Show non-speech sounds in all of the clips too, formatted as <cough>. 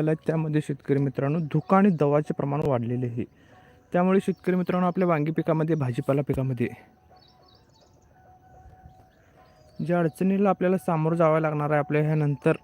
आहे त्यामध्ये शेतकरी मित्रांनो धुका आणि दवाचे प्रमाण वाढलेले आहे. त्यामुळे शेतकरी मित्रांनो आपल्या वांगी पिकामध्ये भाजीपाला पिकामध्ये ज्या अडचणीला आपल्याला सामोरं जावं लागणार आहे आपल्या ह्यानंतर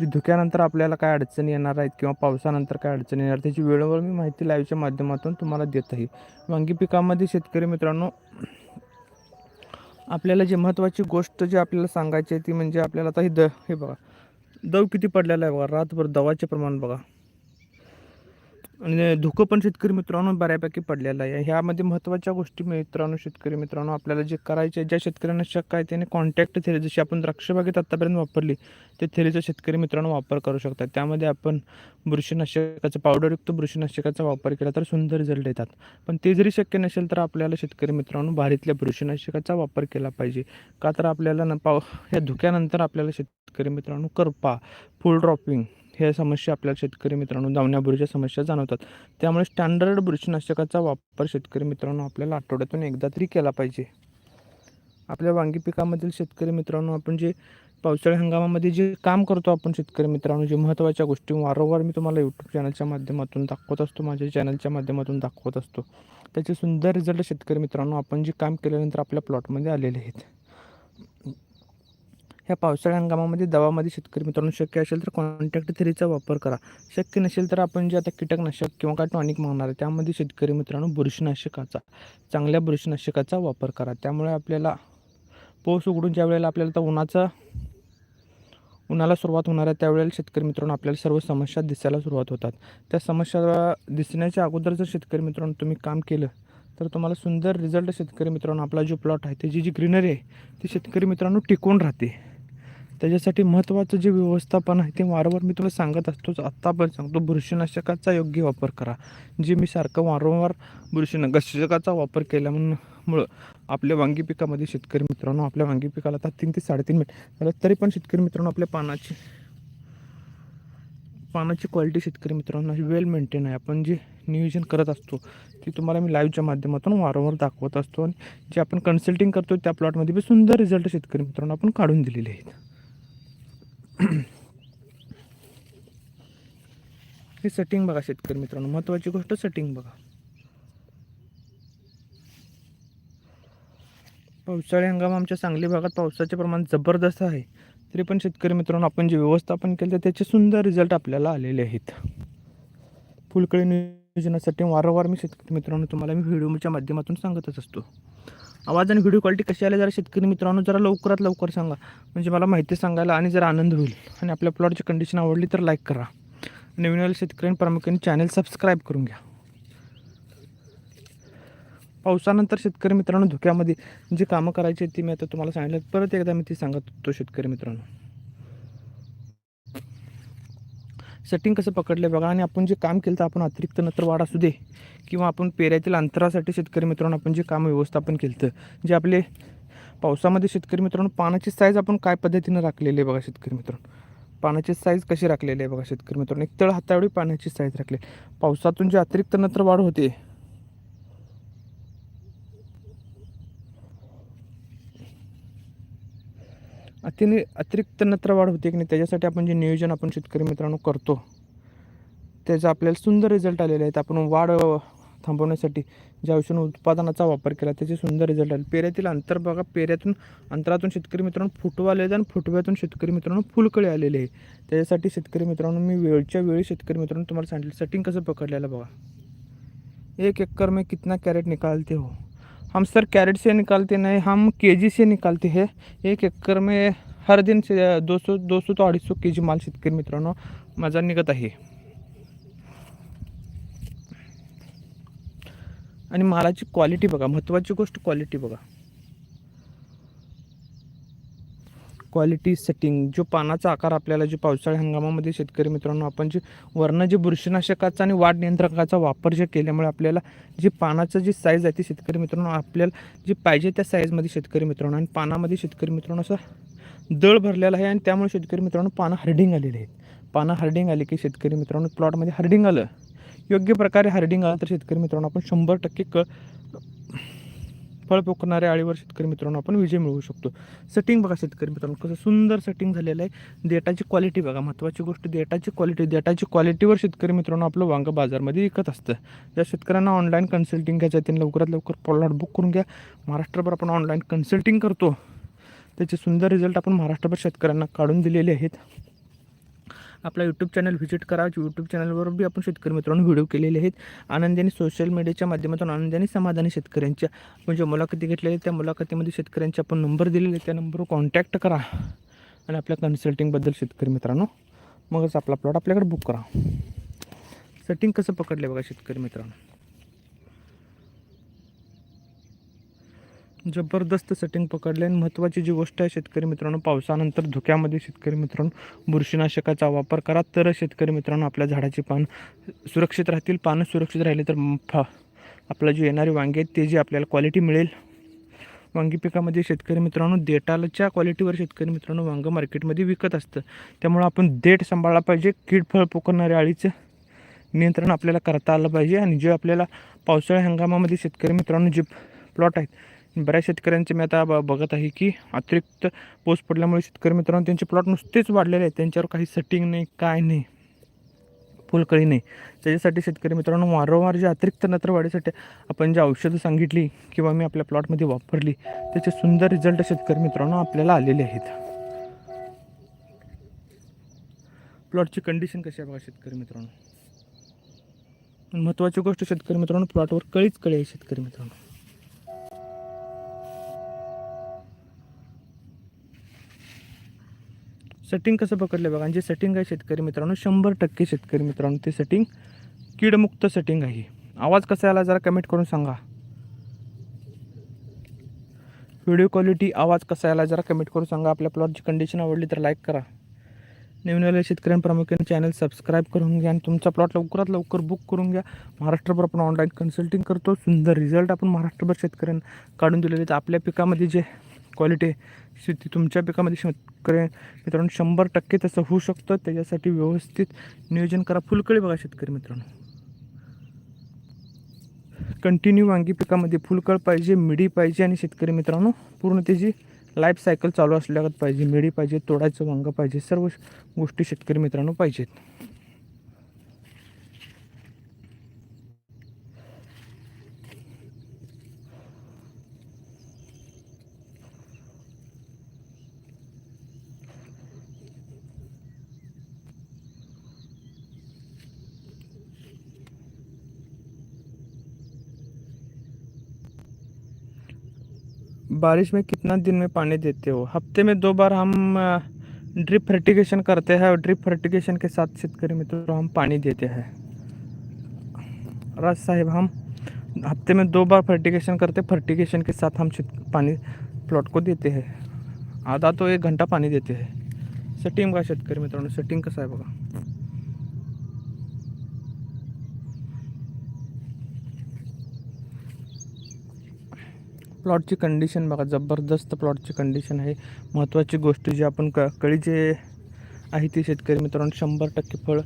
जी धुक्यानंतर आपल्याला काय अडचणी येणार आहेत किंवा पावसानंतर काय अडचणी येणार त्याची वेळोवेळी मी माहिती लाईव्हच्या माध्यमातून तुम्हाला देत आहे. वांगी पिकामध्ये शेतकरी मित्रांनो आपल्याला जी महत्त्वाची गोष्ट जी आपल्याला सांगायची आहे ती म्हणजे आपल्याला आता हे द हे बघा दव किती पडलेला आहे बघा. रातभर दवाचे प्रमाण बघा. आणि धुकं पण शेतकरी मित्रांनो बऱ्यापैकी पडलेलं आहे. ह्यामध्ये महत्त्वाच्या गोष्टी मित्रांनो शेतकरी मित्रांनो आपल्याला जे करायचे ज्या शेतकऱ्यांना शक्य आहे त्याने कॉन्टॅक्ट थेरी जशी आपण द्राक्षबागेत आत्तापर्यंत वापरली ते थेरीचा शेतकरी मित्रांनो वापर करू शकतात. त्यामध्ये आपण बुरशीनाशकाचा पावडरयुक्त बुरशीनाशकाचा वापर केला तर सुंदर रिझल्ट येतात पण ते जरी शक्य नसेल तर आपल्याला शेतकरी मित्रांनो भारीतल्या बुरशीनाशकाचा वापर केला पाहिजे. का तर आपल्याला न पाव ह्या धुक्यानंतर आपल्याला शेतकरी मित्रांनो करपा फुल ड्रॉपिंग ह्या समस्या आपल्याला शेतकरी मित्रांनो दावण्याबुरीच्या समस्या जाणवतात. त्यामुळे स्टँडर्ड बुरशीनाशकाचा वापर शेतकरी मित्रांनो आपल्याला आठवड्यातून एकदा तरी केला पाहिजे. आपल्या वांगी पिकामधील शेतकरी मित्रांनो आपण जे पावसाळी हंगामामध्ये जे काम करतो आपण शेतकरी मित्रांनो जे महत्त्वाच्या गोष्टी वारंवार मी तुम्हाला यूट्यूब चॅनलच्या माध्यमातून दाखवत असतो माझ्या चॅनलच्या माध्यमातून दाखवत असतो. त्याचे सुंदर रिझल्ट शेतकरी मित्रांनो आपण जे काम केल्यानंतर आपल्या प्लॉटमध्ये आलेले आहेत. ह्या पावसाळ्या हंगामामध्ये दवामध्ये शेतकरी मित्रांनो शक्य असेल तर कॉन्टॅक्ट थेरीचा वापर करा. शक्य नसेल तर आपण जे आता कीटकनाशक किंवा काय टॉनिक मागणार आहे त्यामध्ये शेतकरी मित्रांनो बुरशीनाशकाचा चांगल्या बुरशीनाशकाचा वापर करा. त्यामुळे आपल्याला पाऊस उघडून ज्या वेळेला आपल्याला तर उन्हाचा उन्हाला सुरुवात होणार आहे त्यावेळेला शेतकरी मित्रांनो आपल्याला सर्व समस्या दिसायला सुरुवात होतात. त्या समस्या दिसण्याच्या अगोदर जर शेतकरी मित्रांनो तुम्ही काम केलं तर तुम्हाला सुंदर रिझल्ट शेतकरी मित्रांनो आपला जो प्लॉट आहे त्याची जी ग्रीनरी आहे ती शेतकरी मित्रांनो टिकून राहते. त्याच्यासाठी महत्त्वाचं जे व्यवस्थापन आहे ते वारंवार मी तुला सांगत असतोच आत्ता पण सांगतो. बुरशीनाशकाचा योग्य वापर करा. जे मी सारखं वारंवार बुरशीनाशकाचा वापर केल्यामुळं आपल्या वांगी पिकामध्ये शेतकरी मित्रांनो आपल्या वांगी पिकाला आता तीन ते साडेतीन मिनिट झालं तरी पण शेतकरी मित्रांनो आपल्या पानाची पानाची क्वालिटी शेतकरी मित्रांनो अशी वेल मेंटेन आहे. आपण जे नियोजन करत असतो ती तुम्हाला मी लाईव्हच्या माध्यमातून वारंवार दाखवत असतो. आणि जे आपण कन्सल्टिंग करतो त्या प्लॉटमध्ये बी सुंदर रिझल्ट शेतकरी मित्रांनो आपण काढून दिलेले आहेत. <clears throat> हे सेटिंग बघा शेतकरी मित्रांनो. महत्त्वाची गोष्ट सेटिंग बघा. पावसाळी हंगाम आमच्या सांगली भागात पावसाचे प्रमाण जबरदस्त आहे. तरी पण शेतकरी मित्रांनो आपण जे व्यवस्थापन केलं तर त्याचे सुंदर रिझल्ट आपल्याला आलेले आहेत. फुलकळी नियोजनासाठी वारंवार मी शेतकरी मित्रांनो तुम्हाला मी व्हिडिओच्या माध्यमातून सांगतच असतो. आवाज आणि व्हिडिओ क्वालिटी कशी आली जरा शेतकरी मित्रांनो जरा लवकरात लवकर सांगा. म्हणजे मला माहिती सांगायला आणि जरा आनंद होईल आणि आपल्या प्लॉटची कंडिशन आवडली तर लाईक करा. नवीन आलेल्या शेतकऱ्यांनी प्रामुख्याने चॅनल सबस्क्राईब करून घ्या. पावसानंतर शेतकरी मित्रांनो धुक्यामध्ये जी कामं करायची ती मी आता तुम्हाला सांगितलं. परत एकदा मी ती सांगत होतो शेतकरी मित्रांनो. सेटिंग कसं पकडलं बघा. आणि आपण जे काम केलं तर आपण अतिरिक्त नत्र वाढ असू दे किंवा आपण पेऱ्यातील अंतरासाठी शेतकरी मित्रांनो आपण जे काम व्यवस्थापन केलं तर जे आपले पावसामध्ये शेतकरी मित्रांनो पानाची साईज आपण काय पद्धतीनं राखलेली आहे बघा शेतकरी मित्रांनो? पाण्याची साईज कशी राखलेली आहे बघा शेतकरी मित्रांनो? एक तळ हातावेळी पाण्याची साईज राखली पावसातून जे अतिरिक्त नत्र वाढ होते अतिने अतिरिक्त नत्र वाढ होते की नाही त्याच्यासाठी आपण जे नियोजन आपण शेतकरी मित्रांनो करतो त्याचा आपल्याला सुंदर रिझल्ट आलेले आहेत. आपण वाढ थांबवण्यासाठी ज्या औषध उत्पादनाचा वापर केला त्याचे सुंदर रिझल्ट आले. पेऱ्यातील अंतर बघा पेऱ्यातून अंतरातून शेतकरी मित्रांनो फुटवा आलेले आणि फुटव्यातून शेतकरी मित्रांनो फुलकळे आलेले आहे त्याच्यासाठी शेतकरी मित्रांनो मी वेळच्या वेळी शेतकरी मित्रांनो तुम्हाला सांगितलं सेटिंग कसं पकडलेलं बघा. एक एकर में कितना कॅरेट निकालते हो? हम सर कैरेट से निकालते नहीं हम केजी से निकालते हैं। एक एकड़ में हर दिन से दो सौ दो सौ तो अडीच सौ के जी माल शेतकरी मित्रांनो माझा निघत आहे आणि मालाची क्वालिटी बघा महत्त्वाची गोष्ट क्वालिटी बघा। क्वालिटी सेटिंग जो पानाचा आकार आपल्याला जे पावसाळी हंगामामध्ये शेतकरी मित्रांनो आपण जे वरनं जे बुरशीनाशकाचा आणि वाढ नियंत्रकाचा वापर जे केल्यामुळे आपल्याला जे पानाचं जी साईज आहे ती शेतकरी मित्रांनो आपल्याला जी पाहिजे त्या साईजमध्ये शेतकरी मित्रांनो आणि पानामध्ये शेतकरी मित्रांनो असं दळ भरलेला आहे आणि त्यामुळे शेतकरी मित्रांनो पानं हार्डिंग आलेली आहेत. पानं हार्डिंग आली की शेतकरी मित्रांनो प्लॉटमध्ये हार्डिंग आलं. योग्य प्रकारे हार्डिंग आलं तर शेतकरी मित्रांनो आपण शंभर टक्के क फळ पोखणाऱ्या आळीवर शेतकरी मित्रांनो आपण विजय मिळवू शकतो. सेटिंग बघा शेतकरी मित्रांनो कसं सुंदर सेटिंग झालेलं आहे. देटाची क्वालिटी बघा महत्त्वाची गोष्ट देटाची क्वालिटी देटाची क्वालिटीवर शेतकरी मित्रांनो आपलं वांगं बाजारमध्ये विकत असतं. ज्या शेतकऱ्यांना ऑनलाईन कन्सल्टिंग घ्यायचं आहे त्यांनी लवकरात लवकर प्लॉट बुक करून घ्या. महाराष्ट्रभर आपण ऑनलाईन कन्सल्टिंग करतो. त्याचे सुंदर रिझल्ट आपण महाराष्ट्रभर शेतकऱ्यांना काढून दिलेले आहेत. आपला यूट्यूब चॅनल व्हिजिट करा. यूट्यूब चॅनलवर बी आपण शेतकरी मित्रांनो व्हिडिओ केलेले आहेत. आनंदाने सोशल मीडियाच्या माध्यमातून आनंदाने समाधानी शेतकऱ्यांच्या आपण ज्या मुलाखती घेतलेल्या त्या मुलाखतीमध्ये शेतकऱ्यांचे आपण नंबर दिलेले त्या नंबरवर कॉन्टॅक्ट करा. आणि आपल्या कन्सल्टिंगबद्दल शेतकरी मित्रांनो मगच आपला प्लॉट आपल्याकडे बुक करा. सेटिंग कसं पकडले बघा शेतकरी मित्रांनो. जबरदस्त सेटिंग पकडले आणि महत्त्वाची जी गोष्ट आहे शेतकरी मित्रांनो पावसानंतर धुक्यामध्ये शेतकरी मित्रांनो बुरशीनाशकाचा वापर करा. तर शेतकरी मित्रांनो आपल्या झाडाची पान सुरक्षित राहतील. पानं सुरक्षित राहिले तर फा आपलं जे येणारे वांगे आहेत ते जी आपल्याला क्वालिटी मिळेल. वांगी पिकामध्ये शेतकरी मित्रांनो देटालच्या क्वालिटीवर शेतकरी मित्रांनो वांगं मार्केटमध्ये विकत असतं. त्यामुळं आपण देठ सांभाळला पाहिजे. कीड फळ पोकरणाऱ्या अळीचं नियंत्रण आपल्याला करता आलं पाहिजे. आणि जे आपल्याला पावसाळ्या हंगामामध्ये शेतकरी मित्रांनो जे प्लॉट आहेत बऱ्याच शेतकऱ्यांचे मी आता ब- बघत आहे की अतिरिक्त पाऊस पडल्यामुळे शेतकरी मित्रांनो त्यांचे प्लॉट नुसतेच वाढलेले आहेत. त्यांच्यावर काही सेटिंग नाही काय नाही फुलकळी नाही. त्याच्यासाठी शेतकरी मित्रांनो वारंवार जे अतिरिक्त नत्र वाढीसाठी आपण जे औषधं सांगितली किंवा मी आपल्या प्लॉटमध्ये वापरली त्याचे सुंदर रिझल्ट शेतकरी मित्रांनो आपल्याला आलेले आहेत. प्लॉटची कंडिशन कशी आहे बघा शेतकरी मित्रांनो. महत्त्वाची गोष्ट शेतकरी मित्रांनो प्लॉटवर कळीच कळी आहे शेतकरी मित्रांनो. सेटिंग कसं पकडलं बघा. आणि जे सेटिंग आहे शेतकरी मित्रांनो शंभर टक्के शेतकरी मित्रांनो ते सेटिंग कीडमुक्त सेटिंग आहे. आवाज कसा आला जरा कमेंट करून सांगा. व्हिडिओ क्वालिटी आवाज कसा आला जरा कमेंट करून सांगा. आपल्या प्लॉटची कंडिशन आवडली तर लाईक करा. नवीन आलेल्या शेतकऱ्यांना प्रामुख्याने चॅनल सबस्क्राईब करून घ्या आणि तुमचा प्लॉट लवकरात लवकर बुक करून घ्या. महाराष्ट्रभर आपण ऑनलाईन कन्सल्टिंग करतो. सुंदर रिझल्ट आपण महाराष्ट्रभर शेतकऱ्यांना काढून दिलेले तर आपल्या पिकामध्ये जे क्वालिटी शेती तुमच्या पिकामध्ये शेतकरी मित्रांनो शंभर टक्के तसं होऊ शकतं. त्याच्यासाठी व्यवस्थित नियोजन करा. फुलकळी बघा शेतकरी मित्रांनो. कंटिन्यू वांगी पिकामध्ये फुलकळ पाहिजे मिडी पाहिजे आणि शेतकरी मित्रांनो पूर्ण त्याची लाईफ सायकल चालू असल्यागत पाहिजे. मिडी पाहिजे तोडायचं वांगं पाहिजे. सर्व गोष्टी शेतकरी मित्रांनो पाहिजेत. बारिश में कितना दिन में पानी देते हो? हफ़्ते में दो बार हम ड्रिप फर्टिगेशन करते हैं और ड्रिप फर्टिगेशन के साथ शेतकरी मित्रों तो हम पानी देते हैं। राज साहेब, हम हफ़्ते में दो बार फर्टिगेशन करते फर्टिगेशन के साथ हम पानी प्लॉट को देते हैं। आधा तो एक घंटा पानी देते हैं। सेटिंग का शेतकरी मित्रांनो सेटिंग कसं आहे बघा प्लॉटची कंडिशन बघा जबरदस्त प्लॉटची कंडिशन आहे. महत्त्वाची गोष्ट जी आपण क कळी जे आहे ती शेतकरी मित्रांनो शंभर टक्के फळ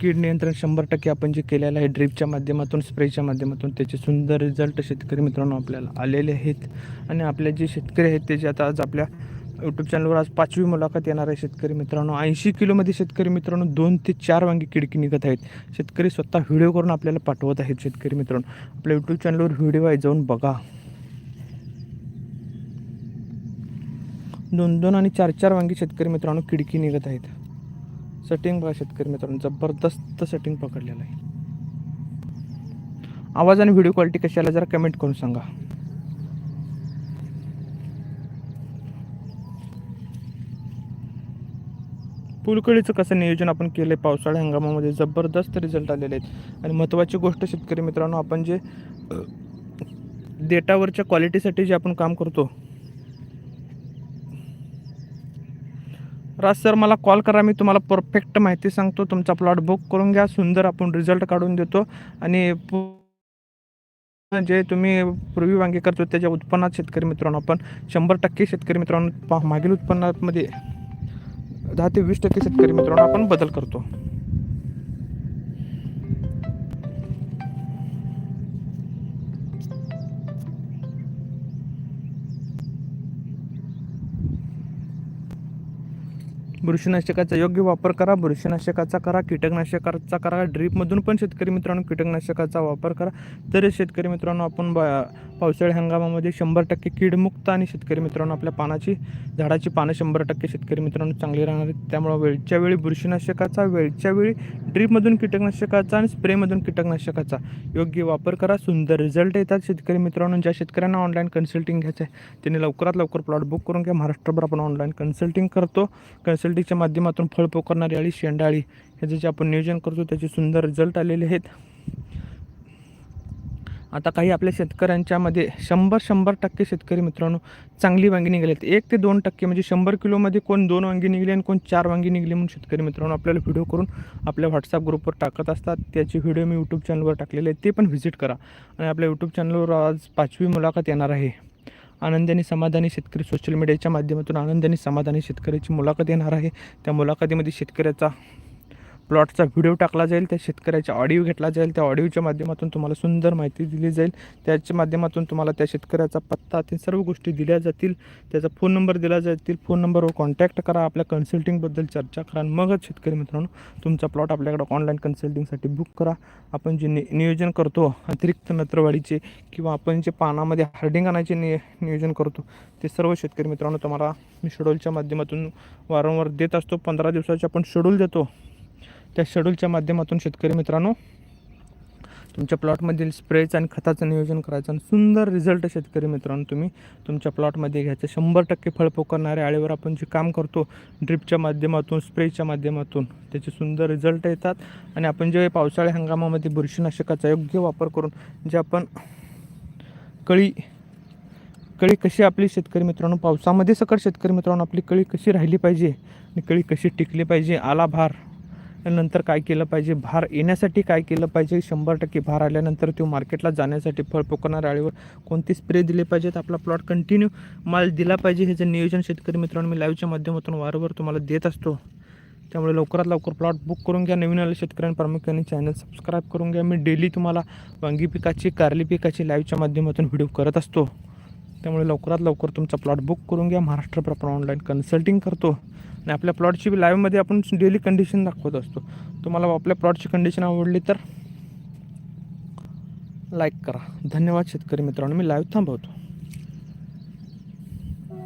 कीड नियंत्रण शंभर टक्के आपण जे केलेलं आहे ड्रीपच्या माध्यमातून स्प्रेच्या माध्यमातून त्याचे सुंदर रिझल्ट शेतकरी मित्रांनो आपल्याला आलेले आहेत. आणि आपले जे शेतकरी आहेत ते जे आता आज आपल्या यूट्यूब चॅनलवर आज पाचवी मुलाखत येणार आहे शेतकरी मित्रांनो. ऐंशी किलोमध्ये शेतकरी मित्रांनो दोन ते चार वांगी किडकी निघत आहेत. शेतकरी स्वतः व्हिडिओ करून आपल्याला पाठवत आहेत शेतकरी मित्रांनो. आपल्या यूट्यूब चॅनलवर व्हिडिओ आहे जाऊन बघा. दोन दोन आणि चार चार वांगी शेतकरी मित्रांनो किडकी निघत आहेत. सेटिंग बघा शेतकरी मित्रांनो जबरदस्त सेटिंग पकडलेलं आहे. आवाज आणि व्हिडिओ क्वालिटी कशी आला जरा कमेंट करून सांगा. कुलकळीचं कसं नियोजन आपण केलं आहे पावसाळ्या हंगामामध्ये जबरदस्त रिझल्ट आलेले आहेत. आणि महत्त्वाची गोष्ट शेतकरी मित्रांनो आपण जे डेटावरच्या क्वालिटीसाठी जे आपण काम करतो. राज सर मला कॉल करा मी तुम्हाला परफेक्ट माहिती सांगतो. तुमचा प्लॉट बुक करून घ्या सुंदर आपण रिझल्ट काढून देतो. आणि जे तुम्ही पूर्वी वांगे करतो त्याच्या उत्पन्नात शेतकरी मित्रांनो आपण शंभर टक्के शेतकरी मित्रांनो पा- मागील उत्पन्नामध्ये दहा ते वीस टक्के शेतकरी मित्रांनो आपण बदल करतो. बुरशीनाशकाचा योग्य वापर करा बुरशीनाशकाचा करा कीटकनाशकाचा करा ड्रीपमधून पण शेतकरी मित्रांनो कीटकनाशकाचा वापर करा. तर शेतकरी मित्रांनो आपण ब पावसाळी हंगामामध्ये शंभर टक्के कीडमुक्त आणि शेतकरी मित्रांनो आपल्या पानाची झाडाची पानं शंभर टक्के शेतकरी मित्रांनो चांगली राहणार आहेत. त्यामुळं वेळच्या वेळी बुरशीनाशकाचा वेळच्या वेळी ड्रीपमधून कीटकनाशकाचा आणि स्प्रेमधून कीटकनाशकाचा योग्य वापर करा. सुंदर रिझल्ट येतात शेतकरी मित्रांनो. ज्या शेतकऱ्यांना ऑनलाईन कन्सल्टिंग घ्यायचं आहे त्यांनी लवकरात लवकर प्लॉट बुक करून घ्या. महाराष्ट्रभर आपण ऑनलाईन कन्सल्टिंग करतो. सेल्टिकच्या माध्यमातून फळ पोकरणारी अळी शेंडाळी ह्याचे जे आपण नियोजन करतो त्याचे सुंदर रिझल्ट आलेले आहेत. आता काही आपल्या शेतकऱ्यांच्यामध्ये शंभर शंभर टक्के शेतकरी मित्रांनो चांगली वांगी निघाली आहेत. एक ते दोन टक्के म्हणजे शंभर किलोमध्ये कोण दोन वांगी निघली आणि कोण चार वांगी निघली म्हणून शेतकरी मित्रांनो आपल्याला व्हिडिओ करून आपल्या व्हॉट्सअप ग्रुपवर टाकत असतात. त्याचे व्हिडिओ मी यूट्यूब चॅनलवर टाकलेले आहेत ते पण व्हिजिट करा. आणि आपल्या यूट्यूब चॅनलवर आज पाचवी मुलाखत येणार आहे. आनंदाने समाधानी शेतकरी सोशल मीडियाच्या माध्यमातून आनंदाने समाधानी शेतकऱ्याची मुलाखत येणार आहे. त्या मुलाखतीमध्ये शेतकऱ्याचा प्लॉटचा व्हिडिओ टाकला जाईल त्या शेतकऱ्याचा ऑडिओ घेतला जाईल त्या ऑडिओच्या माध्यमातून तुम्हाला सुंदर माहिती दिली जाईल. त्याच्या माध्यमातून तुम्हाला त्या शेतकऱ्याचा पत्ता ते सर्व गोष्टी दिल्या जातील. त्याचा फोन नंबर दिला जातील फोन नंबरवर कॉन्टॅक्ट करा. आपल्या कन्सल्टिंगबद्दल चर्चा करा. मगच शेतकरी मित्रांनो तुमचा प्लॉट आपल्याकडे ऑनलाईन कन्सल्टिंगसाठी बुक करा. आपण जे नि नियोजन करतो अतिरिक्त नत्रवाडीचे किंवा आपण जे पानामध्ये हार्डिंग आणायचे नि नियोजन करतो ते सर्व शेतकरी मित्रांनो तुम्हाला मी शेड्यूलच्या माध्यमातून वारंवार देत असतो. पंधरा दिवसाचे आपण शेड्यूल देतो. त्या शेड्यूलच्या माध्यमातून शेतकरी मित्रांनो तुमच्या प्लॉटमधील स्प्रेचं आणि खताचं नियोजन करायचं आणि सुंदर रिझल्ट शेतकरी मित्रांनो तुम्ही तुमच्या प्लॉटमध्ये घ्यायचं. शंभर टक्के फळ पोकरणाऱ्या आळीवर आपण जे काम करतो ड्रिपच्या माध्यमातून स्प्रेच्या माध्यमातून त्याचे सुंदर रिझल्ट येतात. आणि आपण जे पावसाळी हंगामामध्ये बुरशीनाशकाचा योग्य वापर करून जे आपण कळी कळी कशी आपली शेतकरी मित्रांनो पावसामध्ये सकट शेतकरी मित्रांनो आपली कळी कशी राहिली पाहिजे आणि कळी कशी टिकली पाहिजे आला भार नंतर काय केलं पाहिजे? भार येण्यासाठी काय केलं पाहिजे? शंभर टक्के भार आल्यानंतर तो मार्केटला जाण्यासाठी फळ पोकणाऱ्या आळीवर कोणते स्प्रे दिले पाहिजेत? आपला प्लॉट कंटिन्यू माल दिला पाहिजे ह्याचं नियोजन शेतकरी मित्रांनो मी लाईव्हच्या माध्यमातून वारंवार तुम्हाला देत असतो. त्यामुळे लवकरात लवकर प्लॉट बुक करून घ्या. नवीन आले शेतकऱ्यांनी प्रामुख्याने चॅनल सबस्क्राईब करून घ्या. मी डेली तुम्हाला वांगी पिकाची कारली पिकाची लाईव्हच्या माध्यमातून व्हिडिओ करत असतो. त्यामुळे लवकरात लवकर तुमचा प्लॉट बुक करून घ्या. महाराष्ट्र प्रॉपर ऑनलाईन कन्सल्टिंग करतो. आणि आपल्या प्लॉटची लाईव्हमध्ये आपण डेली कंडिशन दाखवत असतो. तुम्हाला आपल्या प्लॉटची कंडिशन आवडली तर लाईक करा. धन्यवाद शेतकरी मित्रांनो. मी लाईव्ह थांबवतो.